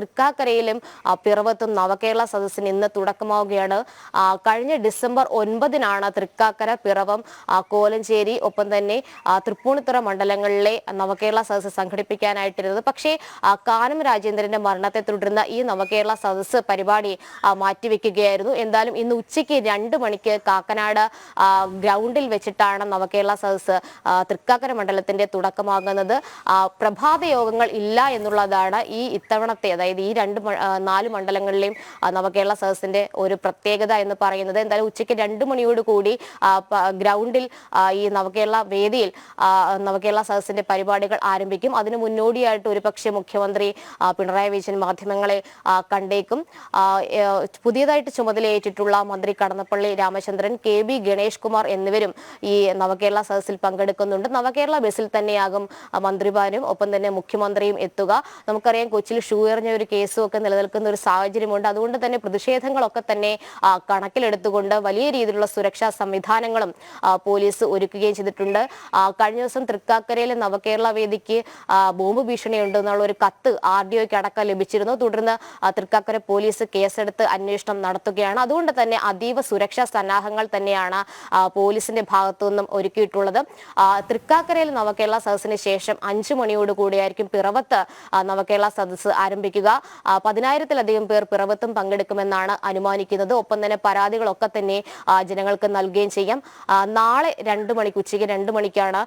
തൃക്കാക്കരയിലും പിറവത്തും നവകേരള സദസ്സിന് ഇന്ന് തുടക്കമാവുകയാണ്. കഴിഞ്ഞ ഡിസംബർ ഒൻപതിനാണ് തൃക്കാക്കര പിറവം കോലഞ്ചേരി ഒപ്പം തന്നെ തൃപ്പൂണിത്തുറ മണ്ഡലങ്ങളിലെ നവകേരള സദസ്സ് സംഘടിപ്പിക്കാനായിട്ടിരുന്നത്. പക്ഷേ കാനം രാജേന്ദ്രന്റെ മരണത്തെ തുടർന്ന് ഈ നവകേരള സദസ്സ് പരിപാടി മാറ്റിവെക്കുകയായിരുന്നു. എന്തായാലും ഇന്ന് ഉച്ചയ്ക്ക് രണ്ട് മണിക്ക് കാക്കനാട് ഗ്രൗണ്ടിൽ വെച്ചിട്ടാണ് നവകേരള സദസ്സ് തൃക്കാക്കര മണ്ഡലത്തിന്റെ തുടക്കമാകുന്നത്. പ്രഭാത യോഗങ്ങൾ ഇല്ല എന്നുള്ളതാണ് ഈ ഇത്തവണത്തെ അതായത് ഈ രണ്ട് നാല് മണ്ഡലങ്ങളിലെയും നവകേരള സദസ്സിന്റെ ഒരു പ്രത്യേകത എന്ന് പറയുന്നത് എന്തായാലും ഉച്ചയ്ക്ക് രണ്ട് മണിയോട് കൂടി ഗ്രൗണ്ടിൽ ഈ നവകേരള വേദിയിൽ നവകേരള സദസ്സിന്റെ പരിപാടികൾ ആരംഭിക്കും. അതിന് മുന്നോടിയായിട്ട് ഒരുപക്ഷെ മുഖ്യമന്ത്രി പിണറായി വിജയൻ മാധ്യമങ്ങളെ കണ്ടേക്കും. പുതിയതായിട്ട് ചുമതലയേറ്റിട്ടുള്ള മന്ത്രി കടന്നപ്പള്ളി രാമചന്ദ്രൻ കെ ബി ഗണേഷ് കുമാർ എന്നിവരും ഈ നവകേരള സദസ്സിൽ പങ്കെടുക്കുന്നുണ്ട്. നവകേരള ബസ്സിൽ തന്നെയാകും മന്ത്രിമാരും ഒപ്പം തന്നെ മുഖ്യമന്ത്രിയും എത്തുക. നമുക്കറിയാം കൊച്ചിയിൽ ഷൂ എറിഞ്ഞ ഒരു കേസും ഒക്കെ നിലനിൽക്കുന്ന ഒരു സാഹചര്യമുണ്ട്. അതുകൊണ്ട് തന്നെ പ്രതിഷേധങ്ങളൊക്കെ തന്നെ കണക്കിലെടുത്തുകൊണ്ട് വലിയ രീതിയിലുള്ള സുരക്ഷാ സംവിധാനങ്ങളും പോലീസ് ഒരുക്കുകയും ചെയ്തിട്ടുണ്ട്. കഴിഞ്ഞ ദിവസം തൃക്കാക്കരയിലെ നവകേരള വേദിക്ക് ബോംബ് ഭീഷണിയുണ്ട് എന്നുള്ള ഒരു കത്ത് ആർ ഡി ഒക്ക് അടക്കം ലഭിച്ചിരുന്നു. തുടർന്ന് തൃക്കാക്കര പോലീസ് കേസെടുത്ത് അന്വേഷണം നടത്തുകയാണ്. അതുകൊണ്ട് തന്നെ അതീവ സുരക്ഷാ സന്നാഹങ്ങൾ തന്നെയാണ് പോലീസിന്റെ ഭാഗത്തു നിന്നും ഒരുക്കിയിട്ടുള്ളത് തൃക്കാക്കരയിൽ നവകേരള സദസ്സിന് ശേഷം അഞ്ചു മണിയോട് കൂടിയായിരിക്കും പിറവത്ത് നവകേരള സദസ്സ് ആരംഭിക്കുക. പതിനായിരത്തിലധികം പേർ പിറവത്തും പങ്കെടുക്കുമെന്നാണ് അനുമാനിക്കുന്നത്. ഒപ്പം തന്നെ പരാതികളൊക്കെ തന്നെ ജനങ്ങൾക്ക് നൽകുകയും ചെയ്യാം. നാളെ രണ്ട് മണിക്ക് ഉച്ചയ്ക്ക് രണ്ട് മണിക്കാണ്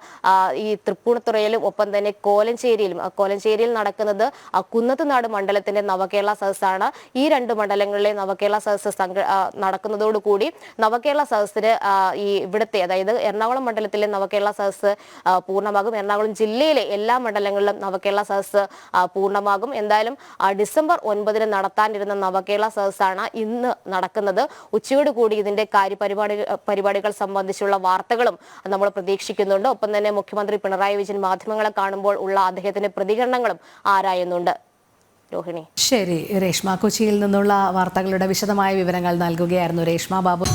ഈ തൃപ്പൂണിത്തുറയിലും ഒപ്പം തന്നെ കോലഞ്ചേരിയിലും കോലഞ്ചേരിയിൽ നടക്കുന്നത് കുന്നത്തുനാട് മണ്ഡലത്തിന്റെ നവകേരള സദസ്സാണ്. ഈ രണ്ട് മണ്ഡലങ്ങളിലെ നവകേരള സദസ്സ് നടക്കുന്നതോടുകൂടി നവകേരള സദസ്സിന് ഈ ഇവിടുത്തെ അതായത് എറണാകുളം മണ്ഡലത്തിലെ നവകേരള സദസ്സ് പൂർണമാകും. എറണാകുളം ജില്ലയിലെ എല്ലാ മണ്ഡലങ്ങളിലും നവകേരള സദസ്സ് പൂർണമാകും. എന്തായാലും ഡിസംബർ ഒൻപതിന് നടത്താനിരുന്ന നവകേരള സദസ്സാണ് ഇന്ന് നടക്കുന്നത്. ഉച്ചയോട് കൂടി ഇതിന്റെ കാര്യപരിപാടി പരിപാടികൾ സംബന്ധിച്ചുള്ള വാർത്തകളും നമ്മൾ പ്രതീക്ഷിക്കുന്നുണ്ട്. ഒപ്പം തന്നെ മുഖ്യമന്ത്രി പിണറായി വിജയൻ മാധ്യമങ്ങളെ കാണുമ്പോൾ ഉള്ള അദ്ദേഹത്തിന്റെ പ്രതികരണങ്ങളും ആരായുന്നുണ്ട്. രോഹിണി. ശരി രേഷ്മ കൊച്ചിയിൽ നിന്നുള്ള വാർത്തകളുടെ വിശദമായ വിവരങ്ങൾ നൽകുകയായിരുന്നു രേഷ്മ ബാബു.